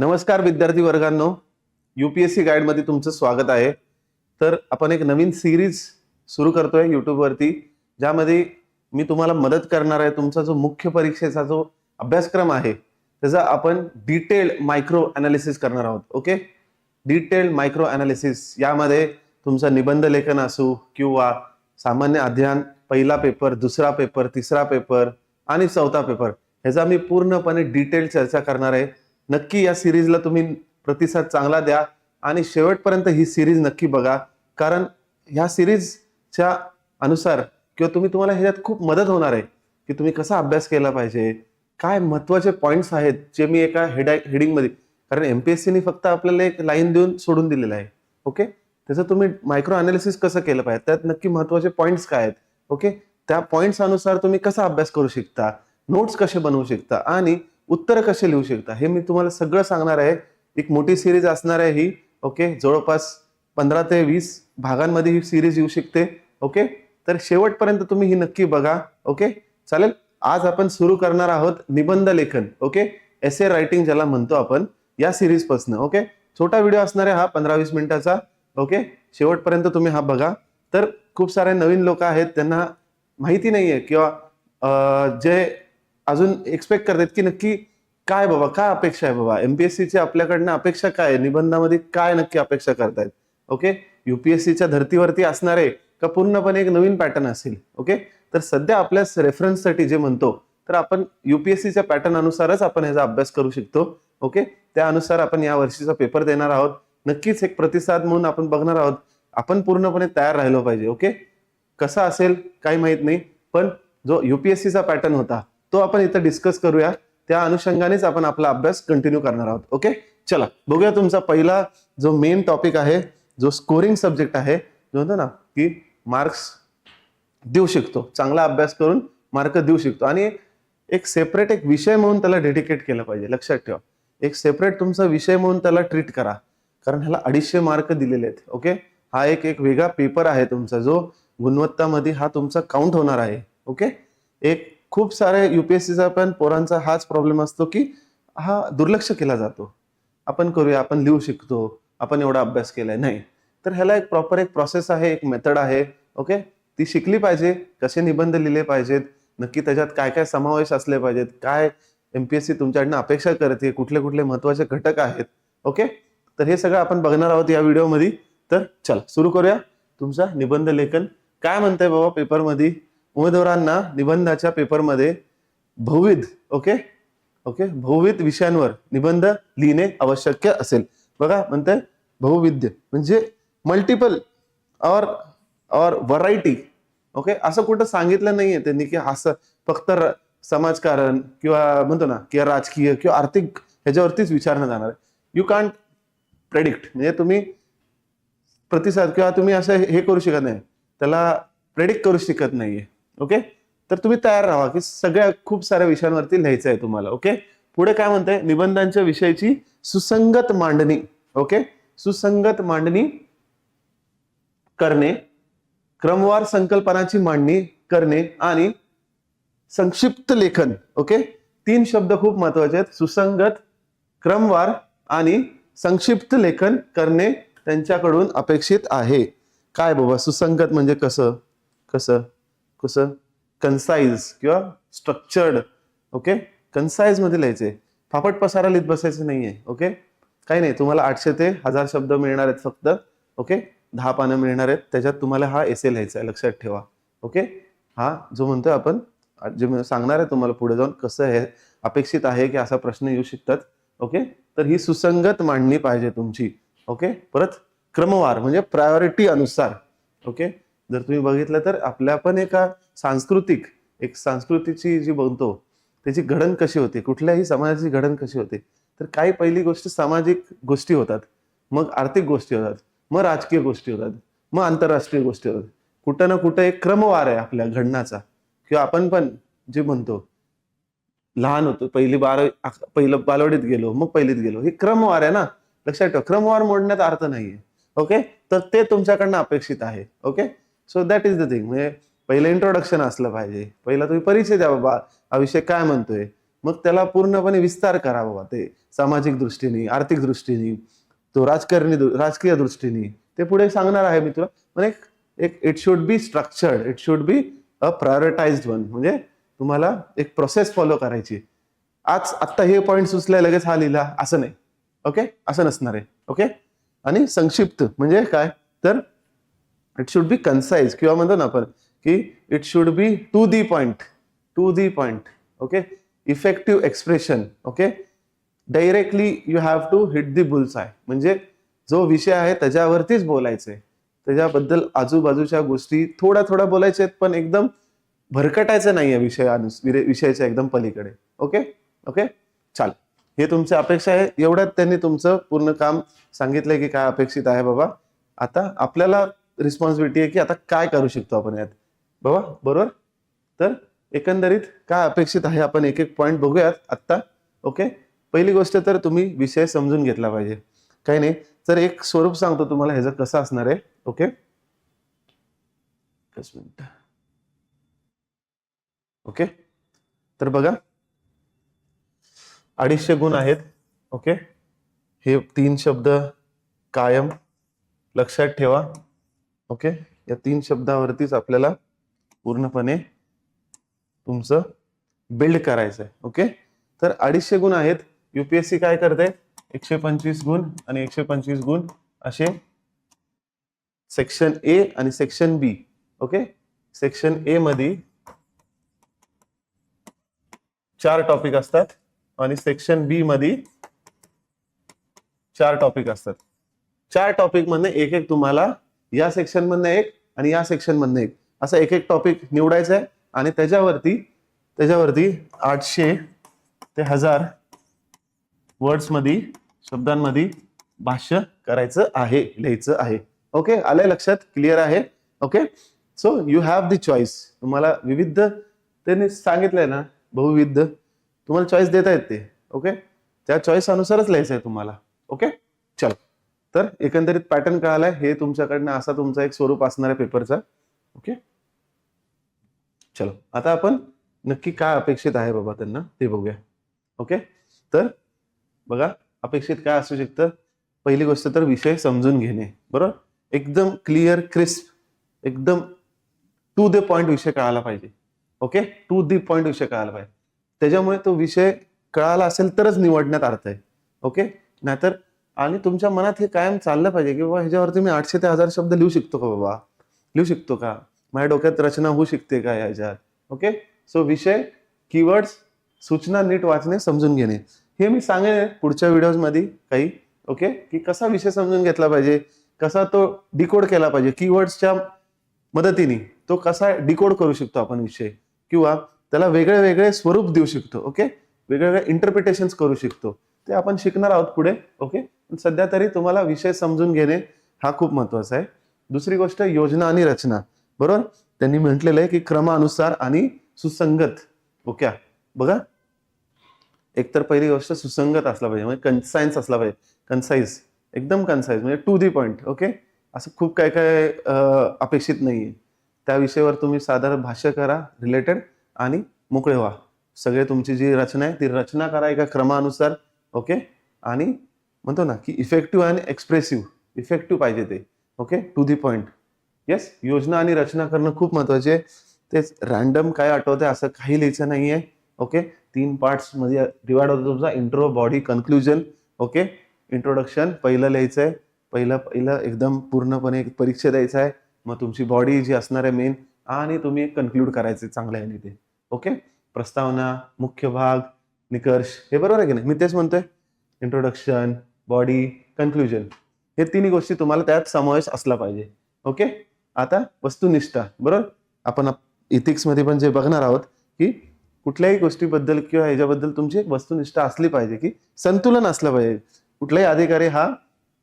नमस्कार विद्यार्थी वर्गांनो. युपीएससी गाईडमध्ये तुमचं स्वागत आहे. तर आपण एक नवीन सिरीज सुरू करतोय यूट्यूबवरती ज्यामध्ये मी तुम्हाला मदत करणार आहे. तुमचा जो मुख्य परीक्षेचा जो अभ्यासक्रम आहे त्याचा आपण डिटेल मायक्रो अनालिसिस करणार आहोत. ओके डिटेल मायक्रो अनालिसिस यामध्ये तुमचा निबंध लेखन असू किंवा सामान्य अध्ययन पहिला पेपर दुसरा पेपर तिसरा पेपर आणि चौथा पेपर ह्याचा मी पूर्णपणे डिटेल चर्चा करणार आहे. नक्की या सिरीजला तुम्ही प्रतिसाद चांगला द्या आणि शेवटपर्यंत ही सिरीज नक्की बघा. कारण ह्या सिरीजच्या अनुसार किंवा तुम्ही तुम्हाला ह्याच्यात खूप मदत होणार आहे की तुम्ही कसा अभ्यास केला पाहिजे काय महत्त्वाचे पॉईंट्स आहेत जे मी एका हेडा हेडिंगमध्ये कारण एम पी एस सीने फक्त आपल्याला एक लाईन देऊन सोडून दिलेलं आहे. ओके? त्याचं तुम्ही मायक्रो अनालिसिस कसं केलं पाहिजे? त्यात नक्की महत्त्वाचे पॉईंट्स काय आहेत? ओके? त्या पॉईंट्स अनुसार तुम्ही कसा अभ्यास करू शकता? नोट्स कसे बनवू शकता? आणि उत्तर कसे लिहू शकता? हे मी तुम्हाला सगळं सांगणार आहे. एक मोठी सिरीज असणार आहे ही ओके जवळपास पंधरा ते वीस भागांमध्ये ही सिरीज येऊ शकते ओके तर शेवटपर्यंत तुम्ही ही नक्की बघा ओके चालेल? आज आपण सुरू करणार आहोत निबंध लेखन ओके एसे रायटिंग ज्याला म्हणतो आपण या सिरीजपासनं ओके छोटा व्हिडिओ असणार आहे हा पंधरा वीस मिनिटाचा ओके शेवटपर्यंत तुम्ही हा बघा. तर खूप सारे नवीन लोक आहेत त्यांना माहिती नाही आहे किंवा जे अजून एक्सपेक्ट करतात की नक्की काय बाबा काय अपेक्षा आहे बाबा? एमपीएससीची आपल्याकडनं अपेक्षा काय? आहे? निबंधामध्ये काय नक्की अपेक्षा करतायत? ओके युपीएससीच्या धर्तीवरती असणारे का पूर्णपणे एक नवीन पॅटर्न असेल? ओके तर सध्या आपल्या रेफरन्ससाठी जे म्हणतो तर आपण युपीएससीच्या पॅटर्न अनुसारच आपण ह्याचा अभ्यास करू शकतो. ओके त्यानुसार आपण या वर्षीचा पेपर देणार आहोत. नक्कीच एक प्रतिसाद म्हणून आपण बघणार आहोत. आपण पूर्णपणे तयार राहिलो पाहिजे. ओके कसा असेल? काही माहीत नाही. पण जो युपीएससीचा पॅटर्न होता तो आपण इथं डिस्कस करूया. त्या अनुषंगानेच आपण आपला अभ्यास कंटिन्यू करणार आहोत. ओके चला बघूया तुमचा पहिला जो मेन टॉपिक आहे जो स्कोरिंग सब्जेक्ट आहे जो म्हणतो ना की मार्क्स देऊ शकतो. चांगला अभ्यास करून मार्क देऊ शकतो. आणि एक सेपरेट एक विषय म्हणून त्याला डेडिकेट केलं पाहिजे. लक्षात ठेवा. एक सेपरेट तुमचा विषय म्हणून त्याला ट्रीट करा. कारण ह्याला अडीचशे मार्क दिलेले आहेत. ओके हा एक एक वेगळा पेपर आहे तुमचा जो गुणवत्तामध्ये हा तुमचा काउंट होणार आहे. ओके एक खूप सारे युपीएससीचा पण पोरांचा हाच प्रॉब्लेम असतो की हा दुर्लक्ष केला जातो. आपण करूया आपण लिहू शकतो आपण एवढा अभ्यास केलाय. नाही. तर ह्याला एक प्रॉपर एक प्रोसेस आहे एक मेथड आहे ओके ती शिकली पाहिजे कसे निबंध लिहिले पाहिजेत नक्की त्याच्यात काय काय समावेश असले पाहिजेत काय एम पी एस सी तुमच्याकडनं अपेक्षा करते कुठले कुठले महत्त्वाचे घटक आहेत ओके तर हे सगळं आपण बघणार आहोत या व्हिडिओमध्ये तर चल सुरू करूया. तुमचा निबंध लेखन. काय म्हणतंय बाबा पेपरमध्ये उमेदवारांना निबंधाच्या पेपरमध्ये बहुविध ओके? ओके? बहुविध विषयांवर निबंध लिहिणे आवश्यक असेल. बघा म्हणते बहुविध्य म्हणजे मल्टिपल और और व्हरायटी ओके? असं कुठं सांगितलं नाहीये त्यांनी की असं फक्त र- समाजकारण किंवा म्हणतो ना किंवा राजकीय किंवा आर्थिक ह्याच्यावरतीच विचारणं जाणार आहे. यू कांट प्रेडिक्ट म्हणजे तुम्ही प्रतिसाद किंवा तुम्ही असं हे करू शकत नाही. त्याला प्रेडिक्ट करू शकत नाहीये. ओके? तर तुम्ही तयार राहा की सगळ्या खूप साऱ्या विषयांवरती लिहायचं आहे तुम्हाला ओके? पुढे काय म्हणतंय? निबंधांच्या विषयाची सुसंगत मांडणी ओके? सुसंगत मांडणी करणे क्रमवार संकल्पनाची मांडणी करणे आणि संक्षिप्त लेखन ओके? तीन शब्द खूप महत्त्वाचे आहेत. सुसंगत क्रमवार आणि संक्षिप्त लेखन करणे त्यांच्याकडून अपेक्षित आहे. काय बाबा? सुसंगत म्हणजे कसं? कसं? कसं? कन्साईज किंवा स्ट्रक्चर्ड ओके कन्साईजमध्ये लिहायचे. फापट पसारा लिहित बसायचं नाहीये ओके काही नाही तुम्हाला आठशे ते हजार शब्द मिळणार आहेत फक्त ओके दहा पानं मिळणार आहेत. त्याच्यात तुम्हाला हा एसे लिहायचा आहे लक्षात ठेवा ओके हा जो म्हणतोय आपण जे मी सांगणार आहे तुम्हाला पुढे जाऊन कसं हे अपेक्षित आहे की असा प्रश्न येऊ शकतात ओके तर ही सुसंगत मांडणी पाहिजे तुमची ओके परत क्रमवार म्हणजे प्रायोरिटी अनुसार ओके जर तुम्ही बघितलं तर आपल्या पण एका सांस्कृतिक एक संस्कृतीची जी बनतो त्याची घडण कशी होते? कुठल्याही समाजाची घडण कशी होते? तर काही पहिली गोष्ट सामाजिक गोष्टी होतात मग आर्थिक गोष्टी होतात मग राजकीय गोष्टी होतात मग आंतरराष्ट्रीय गोष्टी होतात. कुठं ना कुठं एक क्रमवार आहे आपल्या घडण्याचा किंवा आपण पण जे म्हणतो लहान होतो पहिली बार पहिलं बालवाडीत गेलो मग पहिलीत गेलो हे क्रमवार आहे ना? लक्षात ठेवा क्रमवार मोडण्यात अर्थ नाहीये. ओके? तर ते तुमच्याकडनं अपेक्षित आहे. Okay? So that is the thing म्हणजे पहिलं इंट्रोडक्शन असलं पाहिजे. पहिला तुम्ही परिचय द्या बाबा हा विषय काय म्हणतोय? मग त्याला पूर्णपणे विस्तार करा बाबा ते सामाजिक दृष्टीने आर्थिक दृष्टीने तो राजकारणी राजकीय दृष्टीने. ते पुढे सांगणार आहे मी तुला. पण एक एक it should be structured it should be a prioritised one म्हणजे तुम्हाला एक प्रोसेस फॉलो करायची. आज आत्ता हे पॉईंट सुचले लगेच हा लिहिला. असं नाही. ओके असं नसणार आहे. ओके आणि संक्षिप्त. म्हणजे काय? तर इट शुड बी कन्साईज किंवा म्हणतो ना आपण की it should be to the point to the point okay effective expression okay directly you have to hit the bulls आहे म्हणजे जो विषय आहे त्याच्यावरतीच बोलायचंय. त्याच्याबद्दल आजूबाजूच्या गोष्टी थोड्या थोड्या बोलायच्या आहेत पण एकदम भरकटायचं नाही आहे विषय विषयाच्या एकदम पलीकडे. ओके ओके चाल हे तुमची अपेक्षा आहे. एवढ्यात त्यांनी तुमचं पूर्ण काम सांगितलंय की काय अपेक्षित आहे बाबा. आता आपल्याला रिस्पॉन्सिबिलिटी आहे की आता काय करू शकतो आपण यात? बाबा बरोबर? तर एकंदरीत काय अपेक्षित आहे? आपण एक एक पॉईंट बघूयात आत्ता ओके पहिली गोष्ट तर तुम्ही विषय समजून घेतला पाहिजे. काही नाही तर एक स्वरूप सांगतो तुम्हाला ह्याचं कसं असणार आहे ओके मिनिट. ओके तर बघा. अडीचशे गुण आहेत ओके हे तीन शब्द कायम लक्षात ठेवा. ओके? या तीन शब्दावरतीच आपल्याला पूर्णपणे तुमचं बिल्ड करायचं आहे ओके? तर अडीचशे गुण आहेत. युपीएससी काय करते? एकशे पंचवीस गुण आणि एकशे पंचवीस गुण असे सेक्शन ए आणि section B okay? Section A मध्ये चार टॉपिक असतात आणि सेक्शन बी मध्ये चार टॉपिक असतात. चार टॉपिकमध्ये एक एक तुम्हाला या सेक्शन मधनं एक आणि या सेक्शनमधनं एक. असं एक एक टॉपिक निवडायचं आहे आणि त्याच्यावरती त्याच्यावरती आठशे ते हजार वर्ड्समध्ये शब्दांमध्ये भाष्य करायचं आहे लिहायचं आहे. ओके आलंय लक्षात? क्लिअर आहे? Okay so you have the choice तुम्हाला विविध त्यांनी सांगितलंय ना बहुविध. तुम्हाला चॉईस देता येते. ओके त्या चॉईस अनुसारच लिहायचं आहे तुम्हाला. ओके चल. तर एकंदरीत पॅटर्न कळालाय. हे तुमच्याकडनं असा तुमचा एक स्वरूप असणार आहे पेपरचा ओके चलो. आता आपण नक्की काय अपेक्षित आहे बाबा त्यांना? ते बघूया. ओके तर बघा अपेक्षित काय असू शकतं? पहिली गोष्ट तर विषय समजून घेणे. बरोबर? एकदम क्लिअर क्रिस्प एकदम टू द पॉइंट विषय कळायला पाहिजे. ओके टू दी पॉइंट विषय कळायला पाहिजे. त्याच्यामुळे तो विषय कळाला असेल तरच निवडण्यात अर्थ आहे. ओके नाहीतर आणि तुमच्या मनात हे कायम चाललं पाहिजे की बाबा ह्याच्यावरती मी आठशे ते हजार शब्द लिहू शकतो का बाबा? लिहू शकतो का? माझ्या डोक्यात रचना होऊ शकते का ह्याच्यात? ओके सो विषय कीवर्ड्स सूचना नीट वाचणे समजून घेणे. हे मी सांगेन पुढच्या व्हिडिओजमध्ये काही. ओके की कसा विषय समजून घेतला पाहिजे? कसा तो डिकोड केला पाहिजे? कीवर्ड्सच्या मदतीने तो कसा डिकोड करू शकतो आपण विषय? किंवा त्याला वेगळे वेगळे स्वरूप देऊ शकतो. ओके वेगवेगळे इंटरप्रिटेशन्स करू शकतो. ते आपण शिकणार आहोत पुढे ओके सध्या तरी तुम्हाला विषय समजून घेणे हा खूप महत्त्वाचा आहे. दुसरी गोष्ट योजना आणि रचना. बरोबर? त्यांनी म्हटलेलं आहे की क्रमानुसार आणि सुसंगत. ओके? बघा. एकतर पहिली गोष्ट सुसंगत असला पाहिजे. म्हणजे कन्सायन्स असला पाहिजे. कन्साईज एकदम कन्साईज म्हणजे टू दी पॉइंट ओके असं खूप काय काय अपेक्षित अपेक्षित नाहीये. त्या विषयावर तुम्ही साधारण भाष्य करा रिलेटेड आणि मोकळे व्हा. सगळे तुमची जी रचना आहे ती रचना करा एका क्रमानुसार. ओके? आणि म्हणतो ना की इफेक्टिव्ह आणि एक्सप्रेसिव्ह इफेक्टिव्ह पाहिजे ते. Okay? To the point yes योजना आणि रचना करणं खूप महत्त्वाचे. आहे तेच रॅन्डम काय आठवते असं काही लिहायचं नाही आहे ओके? तीन पार्ट्समध्ये डिवाइड होतो तुमचा. Intro body conclusion okay? Introduction पहिलं लिहायचं आहे पहिलं पहिलं एकदम पूर्णपणे एक परीक्षा द्यायचं आहे मग तुमची बॉडी जी असणार आहे मेन आणि तुम्ही कन्क्लूड करायचे चांगल्या ह्याने ते ओके? प्रस्तावना मुख्य भाग निकर्ष हे बरोबर आहे की नाही? मी तेच म्हणतोय. इंट्रोडक्शन बॉडी कन्क्लुजन हे तिन्ही गोष्टी तुम्हाला त्यात समावेश असला पाहिजे. ओके आता वस्तुनिष्ठा बरोबर? आपण इथिक्समध्ये पण जे बघणार आहोत की कुठल्याही गोष्टीबद्दल किंवा ह्याच्याबद्दल तुमची एक वस्तुनिष्ठा असली पाहिजे की संतुलन असलं पाहिजे. कुठलाही अधिकारी हा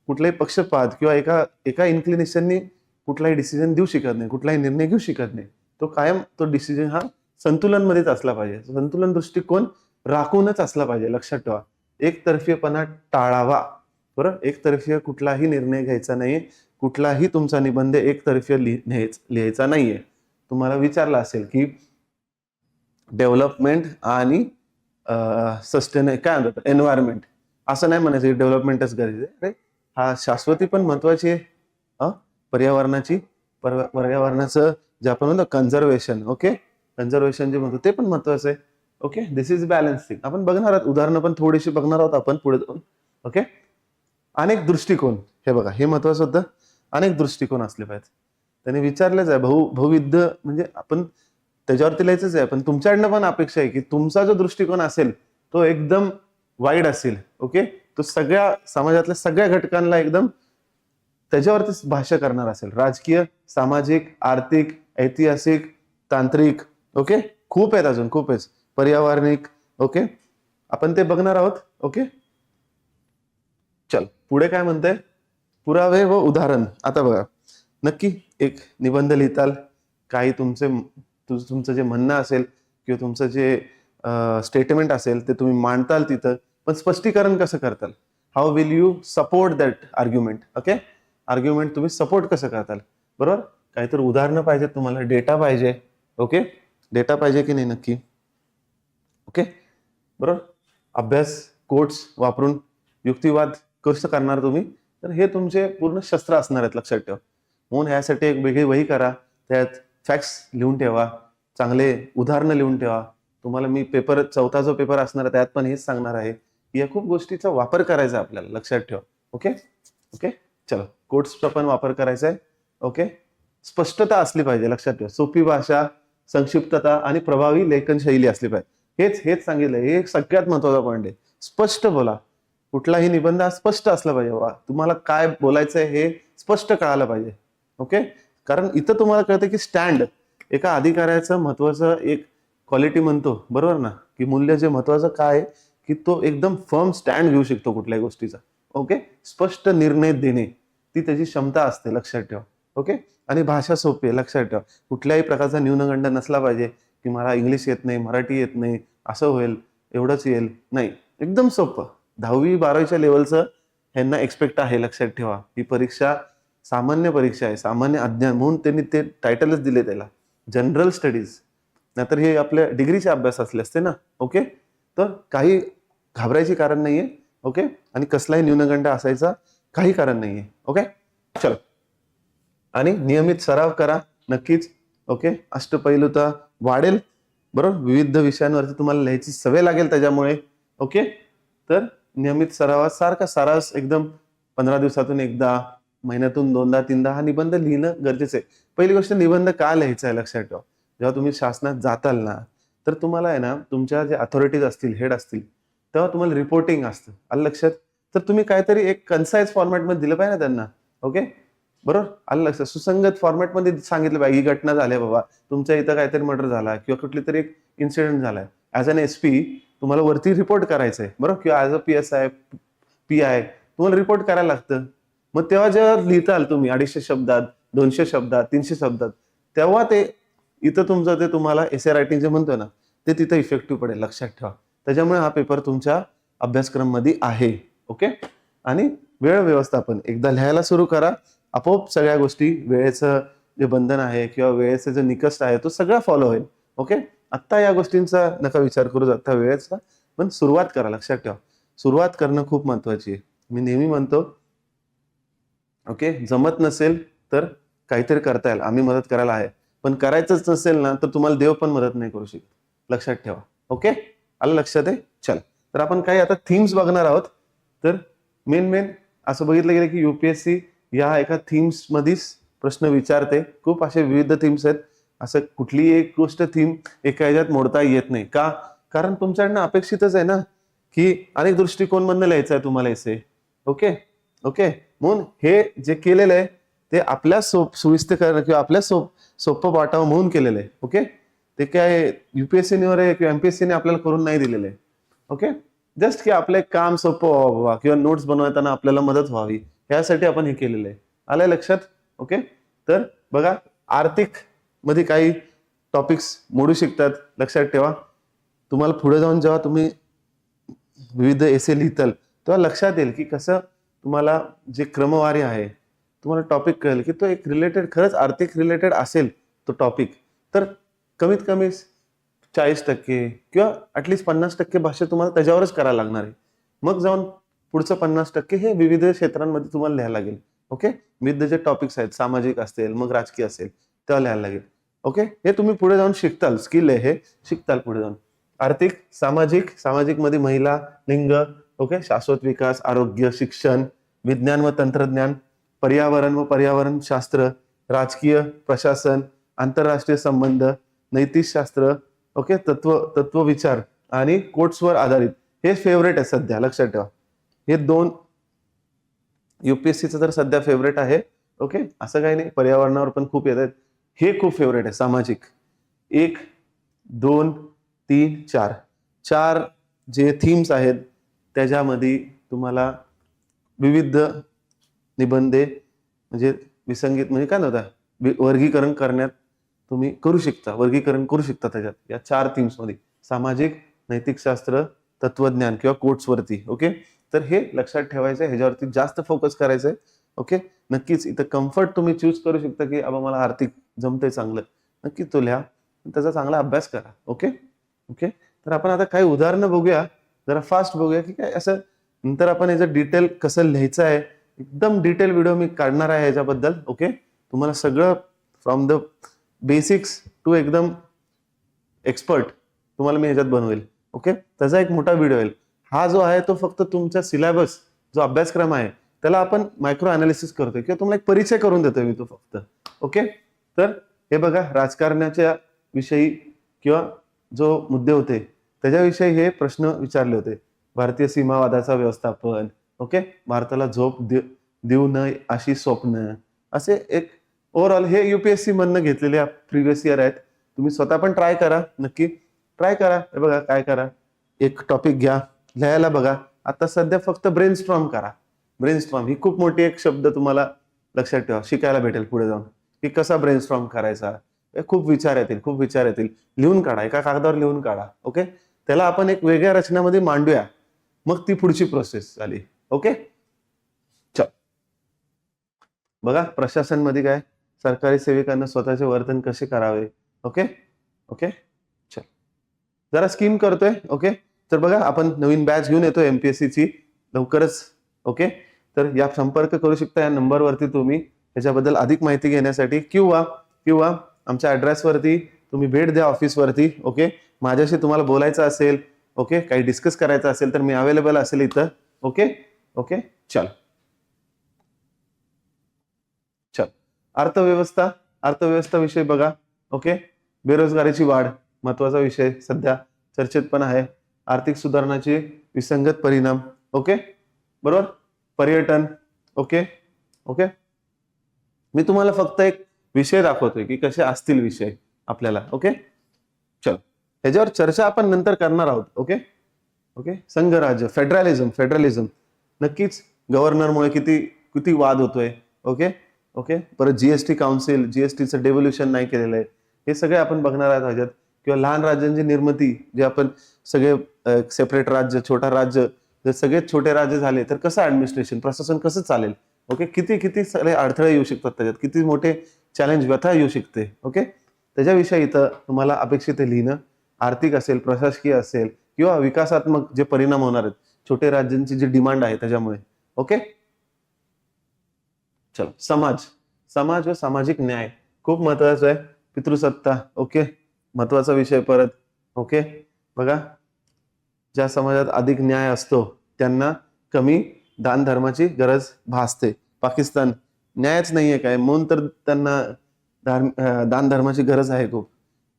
कुठलाही पक्षपात किंवा एका एका इन्क्लिनेशननी कुठलाही डिसिजन देऊ शकत नाही कुठलाही निर्णय घेऊ शकत नाही. तो कायम तो डिसिजन हा संतुलनमध्येच असला पाहिजे. संतुलन दृष्टिकोन राखूनच असला पाहिजे लक्षात ठेवा. एकतर्फीपणा टाळावा. बरं? एकतर्फीय कुठलाही निर्णय घ्यायचा नाही कुठलाही तुमचा निबंध एकतर्फीय लिह- लिहायचा नाहीये. तुम्हाला विचारलं असेल की डेव्हलपमेंट आणि सस्टेन काय म्हणतात? एन्व्हायरमेंट. असं नाही म्हणायचं डेव्हलपमेंटच गरजेचं अरे हा शाश्वती पण महत्वाची आहे. पर्यावरणाची. पर्यावरणाचं जे आपण म्हणतो कन्झर्वेशन ओके कन्झर्वेशन जे म्हणतो ते पण महत्वाचं आहे. ओके दिस इज बॅलन्सिंग आपण बघणार आहोत. उदाहरणं पण थोडीशी बघणार आहोत आपण पुढे जाऊन. ओके अनेक दृष्टिकोन. हे बघा हे महत्वाचं होतं. अनेक दृष्टिकोन असले पाहिजेत. त्याने विचारलेच आहे भाऊ बहुविध म्हणजे आपण त्याच्यावरती लिहायचंच आहे. पण तुमच्याकडनं पण अपेक्षा आहे की तुमचा जो दृष्टिकोन असेल तो एकदम वाईड असेल. ओके तो सगळ्या समाजातल्या सगळ्या घटकांना एकदम त्याच्यावरतीच भाष्य करणार असेल. राजकीय सामाजिक आर्थिक ऐतिहासिक तांत्रिक. ओके खूप आहेत अजून खूप आहेत. पर्यावरणिक ओके? आपण ते बघणार आहोत ओके? चल पुढे काय म्हणते पुरावे व उदाहरण. आता बघा नक्की एक निबंध लिहिताल? काही तुमचे तुमचं जे म्हणणं असेल किंवा तुमचं जे स्टेटमेंट असेल ते तुम्ही मांडताल तिथं पण स्पष्टीकरण कसं करताल? How will you support that argument okay? Argument तुम्ही सपोर्ट कसं करताल? बरोबर? काहीतरी उदाहरणं पाहिजे तुम्हाला डेटा पाहिजे ओके? डेटा पाहिजे की नाही नक्की? ओके? बरोबर? अभ्यास कोट्स वापरून युक्तिवाद कसं करणार तुम्ही तर हे तुमचे पूर्ण शस्त्र असणार आहेत लक्षात ठेवा. म्हणून ह्यासाठी एक वेगळी वही करा. त्यात फॅक्ट्स लिहून ठेवा. चांगले उदाहरणं लिहून ठेवा. तुम्हाला मी पेपर चौथा जो पेपर असणार आहे त्यात पण हेच सांगणार आहे या खूप गोष्टीचा वापर करायचा आहे आपल्याला लक्षात ठेवा. ओके? ओके? चलो. कोट्सचा पण वापर करायचा आहे. ओके? स्पष्टता असली पाहिजे लक्षात ठेवा. सोपी भाषा संक्षिप्तता आणि प्रभावी लेखन शैली असली पाहिजे. हेच हेच सांगितलं हे एक सगळ्यात महत्त्वाचा पॉईंट आहे. स्पष्ट बोला. कुठलाही निबंध हा स्पष्ट असला पाहिजे वा तुम्हाला काय बोलायचं आहे हे स्पष्ट कळायला पाहिजे. ओके कारण इथं तुम्हाला कळतं की स्टँड एका अधिकाऱ्याचं महत्वाचं एक क्वालिटी म्हणतो. बरोबर ना? की मूल्य जे महत्वाचं काय आहे की तो एकदम फर्म स्टँड घेऊ शकतो कुठल्याही गोष्टीचा. ओके स्पष्ट निर्णय देणे ती त्याची क्षमता असते लक्षात ठेवा. ओके आणि भाषा सोपी आहे लक्षात ठेवा. कुठल्याही प्रकारचा न्यूनगंड नसला पाहिजे. की मला इंग्लिश येत नाही मराठी येत नाही असं होईल एवढंच येईल. नाही एकदम सोपं. दहावी बारावीच्या लेवलचं ह्यांना एक्सपेक्ट आहे लक्षात ठेवा. ही परीक्षा सामान्य परीक्षा आहे सामान्य अज्ञान म्हणून त्यांनी ते टायटलच दिले त्याला. जनरल स्टडीज नाहीतर हे आपल्या डिग्रीचे अभ्यास असले असते ना ओके तर काही घाबरायची कारण नाहीये ओके आणि कसलाही न्यूनगंड असायचा काही कारण नाहीये ओके चलो. आणि नियमित सराव करा नक्कीच ओके? अष्टपैलुता वाढेल. बरोबर? विविध विषयांवरती तुम्हाला लिहायची सवय लागेल त्याच्यामुळे. ओके? तर नियमित सरावास सारखा सारास एकदम पंधरा दिवसातून एकदा महिन्यातून दोनदा तीनदा हा निबंध लिहिणं गरजेचं आहे. पहिली गोष्ट निबंध का लिहायचा आहे लक्षात ठेवा. जेव्हा तुम्ही शासनात जाताल ना तर तुम्हाला आहे ना तुमच्या जे अथॉरिटीज असतील हेड असतील तेव्हा तुम्हाला रिपोर्टिंग असतं. आलं लक्षात? तर तुम्ही काहीतरी एक कन्साईज फॉर्मॅटमध्ये दिलं पाहिजे ना त्यांना. ओके? बरोबर? आलं लक्षात. सुसंगत फॉर्मॅटमध्ये सांगितलं पाहिजे ही घटना झाली बाबा. तुमच्या इथं काहीतरी मर्डर झाला किंवा कुठली तरी एक इन्सिडेंट झालाय ॲज अन एस पी तुम्हाला वरती रिपोर्ट करायचं आहे बरोबर? किंवा as a P S I P I तुम्हाला रिपोर्ट करायला लागतं. मग तेव्हा जेव्हा लिहिताल तुम्ही अडीचशे शब्दात दोनशे शब्दात तीनशे शब्दात तेव्हा ते इथं तुमचं ते तुम्हाला एस ए रायटिंग जे म्हणतो ना ते तिथं इफेक्टिव्ह पडेल लक्षात ठेवा. त्याच्यामुळे हा पेपर तुमच्या अभ्यासक्रममध्ये आहे ओके आणि वेळ व्यवस्थापन. एकदा लिहायला सुरू करा आपोआप सगळ्या गोष्टी वेळेचं जे बंधन आहे किंवा वेळेचं जे निकष आहे तो सगळा फॉलो होईल. ओके आत्ता या गोष्टींचा नका विचार करू आत्ता वेळेचा. पण सुरुवात करा लक्षात ठेवा. सुरुवात करणं खूप महत्वाची आहे. मी नेहमी म्हणतो ओके जमत नसेल तर काहीतरी करता येईल. आम्ही मदत करायला आहे. पण करायचंच नसेल ना तर तुम्हाला देव पण मदत नाही करू शकत. लक्षात ठेवा. ओके आलं लक्षात आहे? चल. तर आपण काही आता थीम्स बघणार आहोत. तर मेन मेन असं बघितलं गेलं की युपीएससी या एका थीम्स मधीच प्रश्न विचारते. खूप असे विविध थीम्स आहेत. असं कुठलीही एक गोष्ट थीम एका ह्याच्यात मोडता येत नाही. का? कारण तुमच्याकडनं अपेक्षितच आहे ना की अनेक दृष्टिकोन मधनं लिहायचं आहे तुम्हाला एसे ओके ओके म्हणून हे जे केलेलं आहे ते आपल्या सोप सुविस्त करणं किंवा आपल्या सोप सोपं वाटावं म्हणून केलेलं आहे. ओके ते काय युपीएससीनीवर आहे किंवा एमपीएससीने आपल्याला करून नाही दिलेलं आहे. ओके जस्ट की आपलं काम सोपं व्हावं किंवा नोट्स बनवताना आपल्याला मदत व्हावी. यासाठी आपण हे केलेलं आहे. आलंय लक्षात? ओके तर बघा आर्थिकमध्ये काही टॉपिक्स मोडू शकतात. लक्षात ठेवा. तुम्हाला पुढे जाऊन जेव्हा तुम्ही विविध एसे लिहिताल तेव्हा लक्षात येईल की कसं तुम्हाला जे क्रमवारी आहे तुम्हाला टॉपिक कळेल की तो एक रिलेटेड खरंच आर्थिक रिलेटेड असेल तो टॉपिक तर कमीत कमी चाळीस टक्के किंवा ऍटलिस्ट पन्नास टक्के भाषा तुम्हाला त्याच्यावरच करायला लागणार आहे. मग जाऊन पुढचं पन्नास टक्के हे विविध क्षेत्रांमध्ये तुम्हाला लिहायला लागेल. ओके विविध जे टॉपिक्स आहेत सामाजिक असेल मग राजकीय असेल तेव्हा लिहायला लागेल. ओके हे तुम्ही पुढे जाऊन शिकताल. स्किल आहे हे शिकताल पुढे जाऊन. आर्थिक सामाजिक सामाजिकमध्ये महिला लिंग ओके शाश्वत विकास आरोग्य शिक्षण विज्ञान व तंत्रज्ञान पर्यावरण व पर्यावरण शास्त्र राजकीय प्रशासन आंतरराष्ट्रीय संबंध नैतिकशास्त्र ओके तत्व तत्वविचार आणि कोट्सवर आधारित. हे फेवरेट आहे सध्या लक्षात ठेवा. हे दोन युपीएससीचं तर सध्या फेवरेट आहे ओके असं काही नाही पर्यावरणावर पण खूप येत आहेत. हे खूप फेवरेट आहे सामाजिक. एक दोन तीन चार. चार जे थीम्स आहेत त्याच्यामध्ये तुम्हाला विविध निबंधे म्हणजे विसंगीत म्हणजे काय नव्हता वर्गीकरण करण्यात तुम्ही करू शकता वर्गीकरण करू शकता त्याच्यात या चार थीम्समध्ये सामाजिक नैतिकशास्त्र तत्वज्ञान किंवा कोट्सवरती ओके तर हे लक्षात ठेवायचं आहे ह्याच्यावरती जास्त फोकस करायचं आहे ओके नक्कीच इथं कम्फर्ट तुम्ही चूज करू शकता की बाबा मला आर्थिक जमतंय चांगलं. नक्कीच तो लिहा. त्याचा चांगला अभ्यास करा. ओके ओके तर आपण आता काही उदाहरणं बघूया. जरा फास्ट बघूया की काय असं नंतर आपण याचं डिटेल कसं लिहायचं आहे एकदम डिटेल व्हिडिओ मी काढणार आहे याच्याबद्दल ओके तुम्हाला सगळं फ्रॉम द बेसिक्स टू एकदम एक्सपर्ट तुम्हाला मी ह्याच्यात बनवेल. ओके त्याचा एक मोठा व्हिडिओ येईल. हा जो आहे तो फक्त तुमचा सिलेबस जो अभ्यासक्रम आहे त्याला आपण मायक्रो अनालिसिस करतोय किंवा तुम्हाला एक परिचय करून देतोय मी तो फक्त. ओके तर हे बघा राजकारणाच्या विषयी किंवा जो मुद्दे होते त्याच्याविषयी हे प्रश्न विचारले होते. भारतीय सीमावादाचा व्यवस्थापन ओके भारताला झोप दे- देऊ नये अशी स्वप्न. असे एक ओव्हरऑल हे युपीएससी मधनं घेतलेले प्रिव्हियस इयर आहेत. तुम्ही स्वतः पण ट्राय करा नक्की. ट्राय करा. हे बघा काय करा? एक टॉपिक घ्या. लिहायला बघा. आता सध्या फक्त ब्रेन स्ट्रॉम करा. ब्रेनस्ट्रॉम ही खूप मोठी एक शब्द तुम्हाला लक्षात ठेवा. शिकायला भेटेल पुढे जाऊन. की कसा ब्रेनस्ट्रॉम करायचा? हे खूप विचार येतील खूप विचार येतील. लिहून काढा एका कागदावर लिहून काढा ओके? त्याला आपण एक वेगळ्या रचनामध्ये मांडूया. मग ती पुढची प्रोसेस झाली ओके? चल. बघा प्रशासनमध्ये काय? सरकारी सेविकांना स्वतःचे वर्तन कसे करावे? ओके? ओके? चल. जरा स्कीम करतोय ओके? तर बघा आपण नवीन बॅच घेऊन येतो एमपीएससी ची. लवकरच ओके तर या संपर्क करू शकता या नंबरवरती तुम्ही. त्याच्याबद्दल अधिक माहिती घेण्यासाठी किंवा किंवा आमच्या ऍड्रेसवरती तुम्ही भेट द्या ऑफिसवरती ओके माझ्याशी तुम्हाला बोलायचं असेल ओके काही डिस्कस करायचं असेल तर मी अवेलेबल असेल इथं ओके ओके चल. चल. अर्थव्यवस्था अर्थव्यवस्था विषय बघा ओके बेरोजगारीची वाढ महत्त्वाचा विषय सध्या चर्चेत पण आहे. आर्थिक सुधारणाचे विसंगत परिणाम. ओके? बरोबर? पर्यटन. ओके? ओके? मी तुम्हाला फक्त एक विषय दाखवतोय की कसे असतील विषय आपल्याला. ओके? चल. ह्याच्यावर चर्चा आपण नंतर करणार आहोत. ओके? ओके? संघराज्य फेडरलिझम फेडरलिझम. नक्कीच गव्हर्नरमुळे किती किती वाद होतोय. ओके? ओके? परत जीएसटी काउन्सिल जीएसटीचं डेव्होल्युशन नाही केलेलं आहे. हे सगळे आपण बघणार आहोत ह्याच्यात. किंवा लहान राज्यांची निर्मिती जे आपण सगळे सेपरेट राज्य छोटा राज्य जर सगळे छोटे राज्य झाले तर कसं ऍडमिनिस्ट्रेशन प्रशासन कसं चालेल? ओके किती किती सगळे अडथळे येऊ शकतात त्याच्यात? किती मोठे चॅलेंज व्यथा येऊ शकते? ओके त्याच्याविषयी इथं तुम्हाला अपेक्षित लिहिणं. आर्थिक असेल प्रशासकीय असेल किंवा विकासात्मक जे परिणाम होणार आहेत छोटे राज्यांची जी डिमांड आहे त्याच्यामुळे. ओके चलो समाज. समाज व सामाजिक न्याय. खूप महत्वाचं आहे. पितृसत्ता. ओके महत्त्वाचा विषय परत. ओके बघा. ज्या समाजात अधिक न्याय असतो त्यांना कमी दान धर्माची गरज भासते. पाकिस्तान न्यायच नाहीये काय? म्हणून तर त्यांना धार्म दान धर्माची गरज आहे खूप.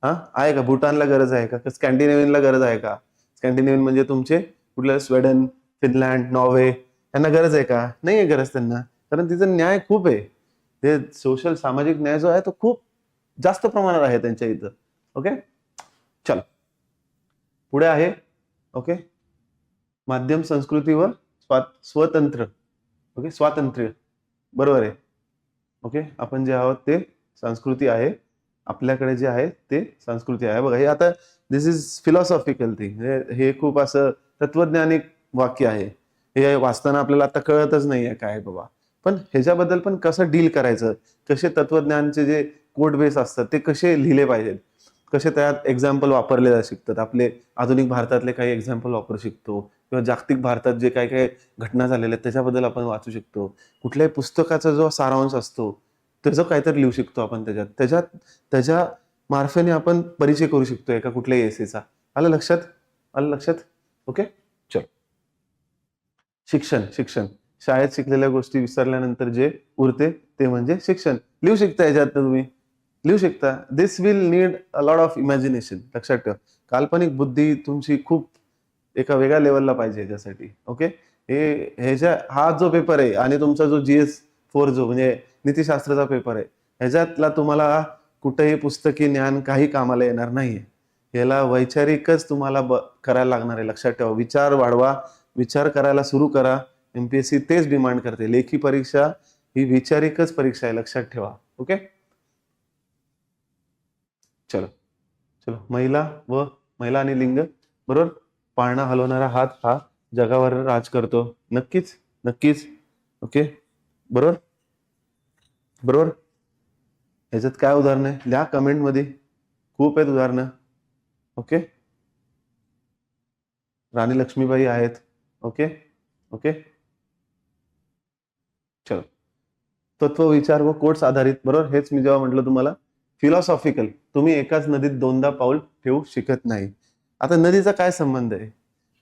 हा? आहे का? भूटानला गरज आहे का? स्कॅन्डिनेव्हियनला गरज आहे का? स्कॅन्डिनेव्हियन म्हणजे तुमचे कुठलं? स्वीडन फिनलँड नॉर्वे यांना गरज आहे का? नाही आहे गरज त्यांना. कारण तिचा न्याय खूप आहे. ते सोशल सामाजिक न्याय जो आहे तो खूप जास्त प्रमाणात आहे त्यांच्या इथं. ओके? चल. पुढे आहे ओके? माध्यम संस्कृती व स्वा स्वतंत्र ओके? स्वातंत्र्य. बरोबर आहे. ओके? आपण जे आहोत ते संस्कृती आहे. आपल्याकडे जे आहे ते संस्कृती आहे. बघा हे आता दिस इज फिलॉसॉफिकल थिंग हे खूप असं तत्वज्ञानिक वाक्य आहे. हे वाचताना आपल्याला आता कळतच नाही आहे काय बाबा. पण ह्याच्याबद्दल पण कसं डील करायचं? कसे तत्वज्ञानचे जे कोड बेस असतात ते कसे लिहिले पाहिजेत? कसे त्यात एक्झाम्पल वापरले शिकतात? आपले आधुनिक भारतातले काही एक्झाम्पल वापरू शकतो किंवा जागतिक भारतात जे काही काही घटना झालेल्या आहेत त्याच्याबद्दल आपण वाचू शकतो. कुठल्याही पुस्तकाचा जो सारांश असतो त्याचं काहीतरी लिहू शकतो आपण त्याच्यात. त्याच्यात त्याच्या मार्फेने आपण परिचय करू शकतो एका कुठल्याही एसेचा आलं लक्षात? आलं लक्षात? ओके? चल. शिक्षण शिक्षण. शाळेत शिकलेल्या गोष्टी विसरल्यानंतर जे उरते ते म्हणजे शिक्षण. लिहू शकता याच्यात तुम्ही? लिहू शकता. This will need a lot of imagination लक्षात ठेवा. काल्पनिक बुद्धी तुमची खूप एका वेगळ्या लेवलला पाहिजे याच्यासाठी. ओके हे ह्याच्या हा जो पेपर आहे आणि तुमचा जो जी एस फोर जो म्हणजे नीतिशास्त्राचा पेपर आहे ह्याच्यातला तुम्हाला कुठेही पुस्तकी ज्ञान काही कामाला येणार नाहीये. याला वैचारिकच तुम्हाला ब करायला लागणार आहे. लक्षात ठेवा. विचार वाढवा. विचार करायला सुरू करा. एम पी एस सी तेच डिमांड करते. लेखी परीक्षा ही विचारिकच परीक्षा आहे. लक्षात ठेवा. ओके चलो चलो. महिला व महिला आणि लिंग बरोबर? पाळणा हलवणारा हात हा जगावर राज करतो. नक्कीच नक्कीच. ओके? बरोबर? बरोबर? ह्याच्यात काय उदाहरणं आहे? लिहा कमेंटमध्ये. खूप आहेत उदाहरणं. ओके? राणी लक्ष्मीबाई आहेत. ओके? ओके? चलो. तत्व विचार व कोट्स आधारित बरोबर? हेच मी जेव्हा म्हटलं तुम्हाला फिलॉसॉफिकल तुम्ही एकाच नदीत दोनदा पाऊल ठेवू शकत नाही. आता नदीचा काय संबंध आहे?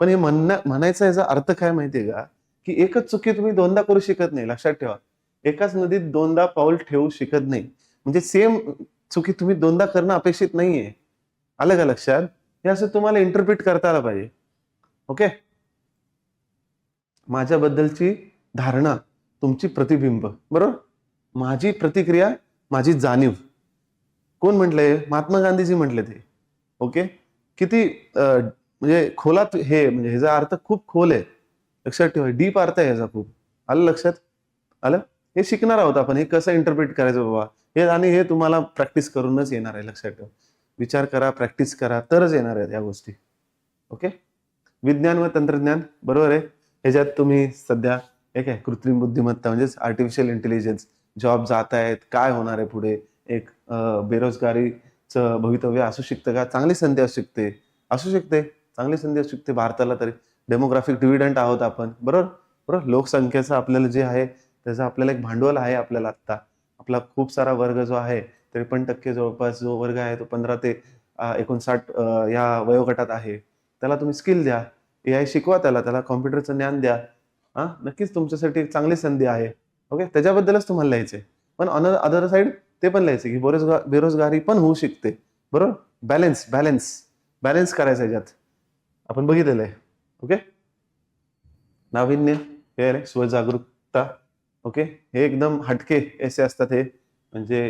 पण हे म्हणणं म्हणायचा याचा अर्थ काय माहितीये का? की एकच चुकी तुम्ही दोनदा करू शकत नाही. लक्षात ठेवा. एकाच नदीत दोनदा पाऊल ठेवू शकत नाही. म्हणजे सेम चुकी तुम्ही दोनदा करणं अपेक्षित नाहीये. आलं का लक्षात? हे असं तुम्हाला इंटरप्रिट करता आलं पाहिजे. ओके माझ्याबद्दलची धारणा तुमची प्रतिबिंब. बरोबर? माझी प्रतिक्रिया माझी जाणीव. कोण म्हटले महात्मा गांधीजी म्हटले ते. ओके किती म्हणजे खोलात हे म्हणजे ह्याचा अर्थ खूप खोल आहे. लक्षात ठेवा डीप अर्थ आहे ह्याचा खूप. आलं लक्षात? आलं? हे शिकणार आहोत आपण हे कसं इंटरप्रिट करायचं बाबा? हे आणि हे तुम्हाला प्रॅक्टिस करूनच येणार आहे लक्षात ठेवा. विचार करा प्रॅक्टिस करा तरच येणार आहेत या गोष्टी. ओके विज्ञान व तंत्रज्ञान बरोबर आहे? ह्याच्यात तुम्ही सध्या एक आहे कृत्रिम बुद्धिमत्ता म्हणजेच आर्टिफिशियल इंटेलिजन्स जॉब जात आहेत काय होणार आहे पुढे? एक बेरोजगारीचं भवितव्य असू शकतं का? चांगली संधी असू शकते. असू शकते. चांगली संधी असू शकते भारताला तरी. डेमोग्राफिक डिव्हिडंट आहोत आपण. बरोबर? बरोबर? लोकसंख्येचं आपल्याला जे आहे त्याचं आपल्याला एक भांडवल आहे आपल्याला आत्ता. आपला खूप सारा वर्ग जो आहे त्रेपन्न टक्के जवळपास जो वर्ग आहे तो पंधरा ते एकोणसाठ या वयोगटात आहे. त्याला तुम्ही स्किल द्या. ए आय शिकवा त्याला. त्याला कॉम्प्युटरचं ज्ञान द्या. हा? नक्कीच तुमच्यासाठी एक चांगली संधी आहे. ओके? त्याच्याबद्दलच तुम्हाला लिहायचे पण ऑन अदर साईड ते पण लिहायचं की बेरोजगार बेरोजगारी पण होऊ शकते. बरोबर? बॅलन्स बॅलन्स बॅलन्स करायचं याच्यात. आपण बघितलेलं आहे. ओके नाविन्य हे आहे स्वजागरूकता. ओके हे एकदम हटके असे असतात हे. म्हणजे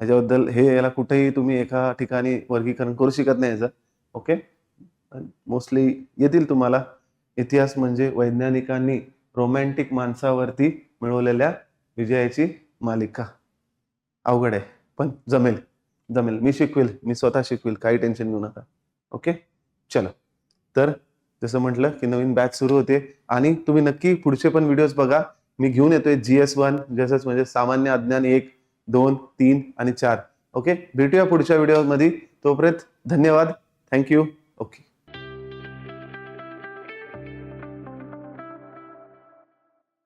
ह्याच्याबद्दल हे याला कुठेही तुम्ही एका ठिकाणी वर्गीकरण करू शकत नाही याचं. ओके मोस्टली येतील तुम्हाला. इतिहास म्हणजे वैज्ञानिकांनी रोमॅन्टिक माणसावरती मिळवलेल्या विजयाची मालिका. अवघड आहे. पण जमेल. जमेल. मी शिकवेल. मी स्वतः शिकवेल. काही टेन्शन घेऊ नका. ओके चलो. तर जसं म्हटलं की नवीन बॅच सुरू होते आणि तुम्ही नक्की पुढचे पण व्हिडिओज बघा. मी घेऊन येतोय जी एस वन जसंच म्हणजे सामान्य अज्ञान एक दोन तीन आणि चार. ओके भेटूया पुढच्या व्हिडिओमध्ये तोपर्यंत धन्यवाद. Thank you okay